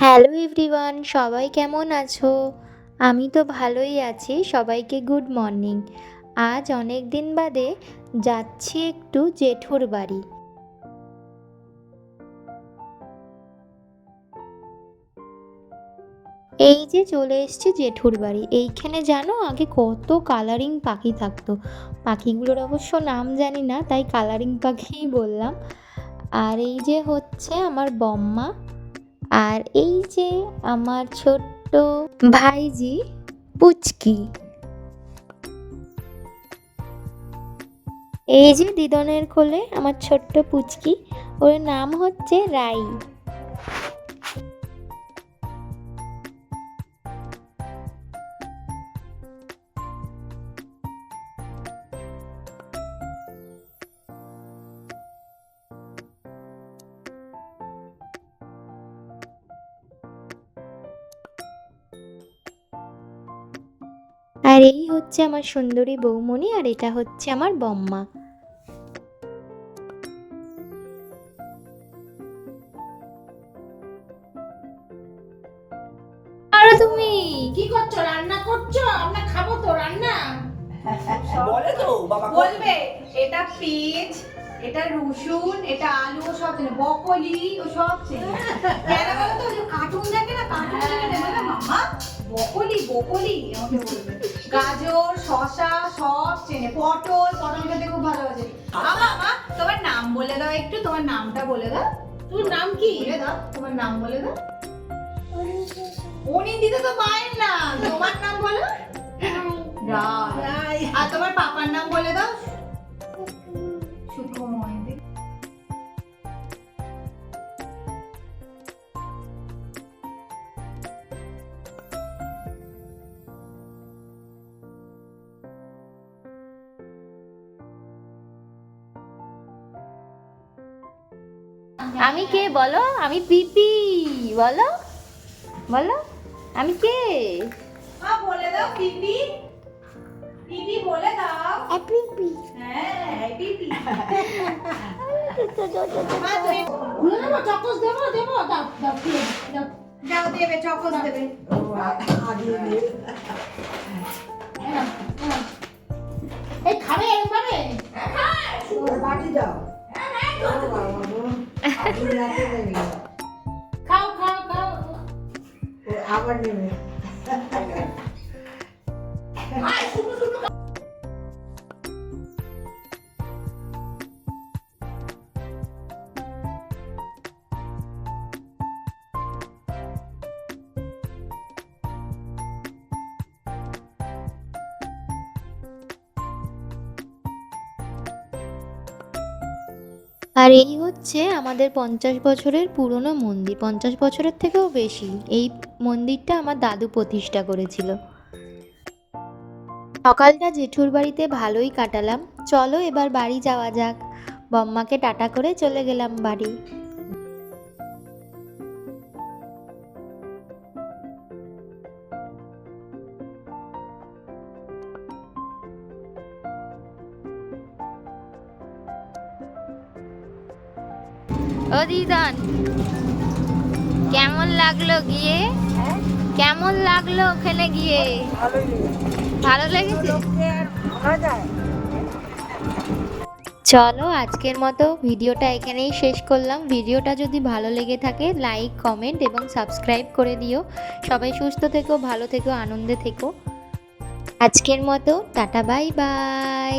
Hello everyone, সবাই কেমন আছো? আমি তো ভালোই আছি, সবাইকে গুড মর্নিং। আজ অনেক দিন বাদে যাচ্ছি একটু জেঠুর বাড়ি। এই যে চলে এসেছি জেঠুর বাড়ি। এইখানে জানো আগে কত কালারিং পাখি থাকতো। পাখিগুলোর অবশ্য নাম জানি না, তাই কালারিং পাখিই বললাম। আর এই যে হচ্ছে আমার বম্মা। আর এই যে আমার ছোট্ট ভাইজি পুচকি। এই যে দিদনের কোলে আমার ছোট্ট পুচকি, ওর নাম হচ্ছে রাই। আর এই হচ্ছে আমার সুন্দরী বৌমণি আর এটা হচ্ছে আমার বম্মা। আরে তুমি কি করছ? রান্না করছ? আমরা খাব তো রান্না। বলে তো বাবা বলবে এটা পেঁয়াজ এটা রসুন এটা আলু ও সব চেনে। বকলি ও সব চেনে। কেন বলো তো? কার্টুন দেখে না কার্টুন দেখে না। মামা বকলি বকলি আমাকে বলবে। গাজর শসা সব চেনে। পটল পটল খেতে খুব ভালোবাসে। মামা মা তোমার নাম বলে দাও একটু তোমার নামটা বলে দাও। তোর নাম কি? বলে দাও তোমার নাম বলে দাও। অনিন্দিতা তো মায়ের নাম। তোমার নাম বলো। রায়। আর তোমার পাপার নাম বলে দাও। আমি কে? বলো আমি পিপি। বলো বলো আমি কে? মা বলে দাও পিপি। পিপি বলে দাও। পিপি। হ্যাঁ পিপি। চকস দেবো দেবো দাও দাও দাও দাও। দেবে চকস দেবে। এই খাবে এরকমভাবে বাটি দাও। खाओ खाओ खाओ। আর এই হচ্ছে আমাদের পঞ্চাশ বছরের পুরনো মন্দির। পঞ্চাশ বছরের থেকেও বেশি। এই মন্দিরটা আমার দাদু প্রতিষ্ঠা করেছিল। সকালটা জেঠুর বাড়িতে ভালোই কাটালাম। চলো এবার বাড়ি যাওয়া যাক। বম্মাকে টাটা করে চলে গেলাম বাড়ি। ও দিদান কেমন লাগল গিয়ে? কেমন লাগল ওখানে গিয়ে? ভালো লেগেছে? চলো আজকের মতো ভিডিওটা এখানেই শেষ করলাম। ভিডিওটা যদি ভালো লেগে থাকে লাইক কমেন্ট এবং সাবস্ক্রাইব করে দিও। সবাই সুস্থ থেকো ভালো থেকো আনন্দে থেকো। আজকের মতো টাটা বাই বাই